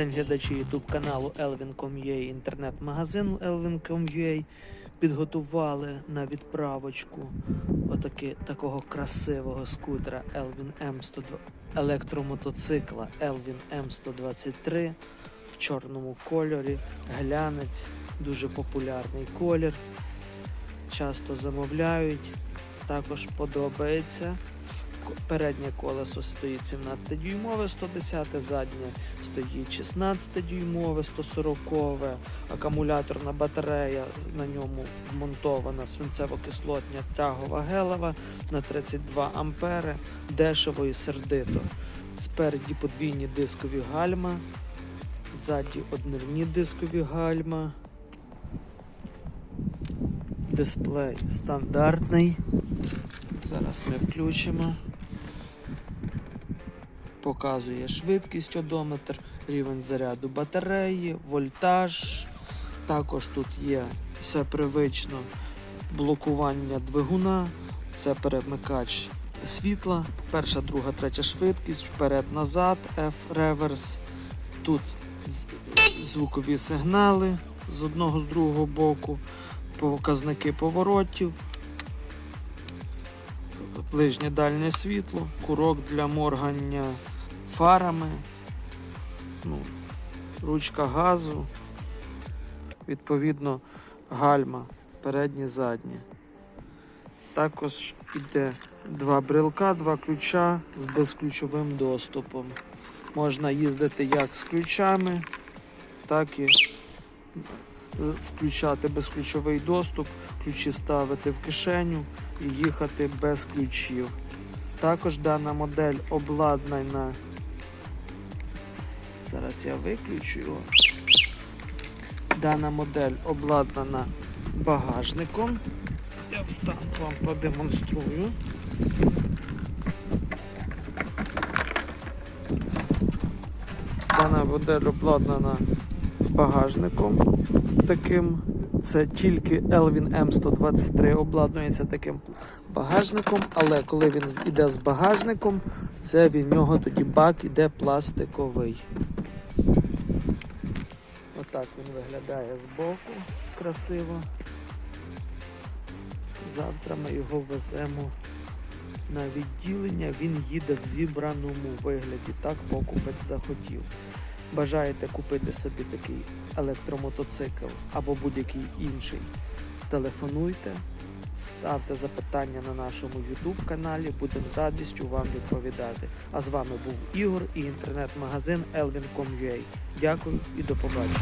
день, глядачі YouTube каналу Elvin.com.ua, інтернет-магазину Elvin.com.ua. Підготували на відправочку отаки, такого красивого скутера Elvin M102 електромотоцикла Elvin M123 в чорному кольорі. Глянець, дуже популярний колір. Часто замовляють. Також подобається. Переднє колесо стоїть 17-дюймове 110, заднє стоїть 16-дюймове 140, акумуляторна батарея на ньому вмонтована свинцево-кислотня тягова гелева на 32 ампери, дешево і сердито. Спереді подвійні дискові гальма, ззаді однерні дискові гальма. Дисплей стандартний. Зараз ми включимо. Показує швидкість одометр, рівень заряду батареї, вольтаж. Також тут є все привично блокування двигуна, це перемикач світла, перша, друга, третя швидкість, вперед-назад, F реверс. Тут звукові сигнали з одного з другого боку, показники поворотів, ближнє дальнє світло, курок для моргання фарами, ну, ручка газу, відповідно гальма, переднє, заднє. Також іде два брелка, два ключа з безключовим доступом. Можна їздити як з ключами, так і включати безключовий доступ, ключі ставити в кишеню і їхати без ключів. Також дана модель обладнана. Зараз я виключу його. Дана модель обладнана багажником. Я встану вам продемонструю. Дана модель обладнана багажником таким. Це тільки Elvin M123 обладнується таким багажником, але коли він з- іде з багажником, це від нього тоді бак іде пластиковий. Отак він виглядає збоку красиво. Завтра ми його веземо на відділення. Він їде в зібраному вигляді. Так покупець захотів. Бажаєте купити собі такий електромотоцикл або будь-який інший, телефонуйте, ставте запитання на нашому YouTube каналі, будемо з радістю вам відповідати. А з вами був Ігор і інтернет-магазин Elvin.com.ua. Дякую і до побачення.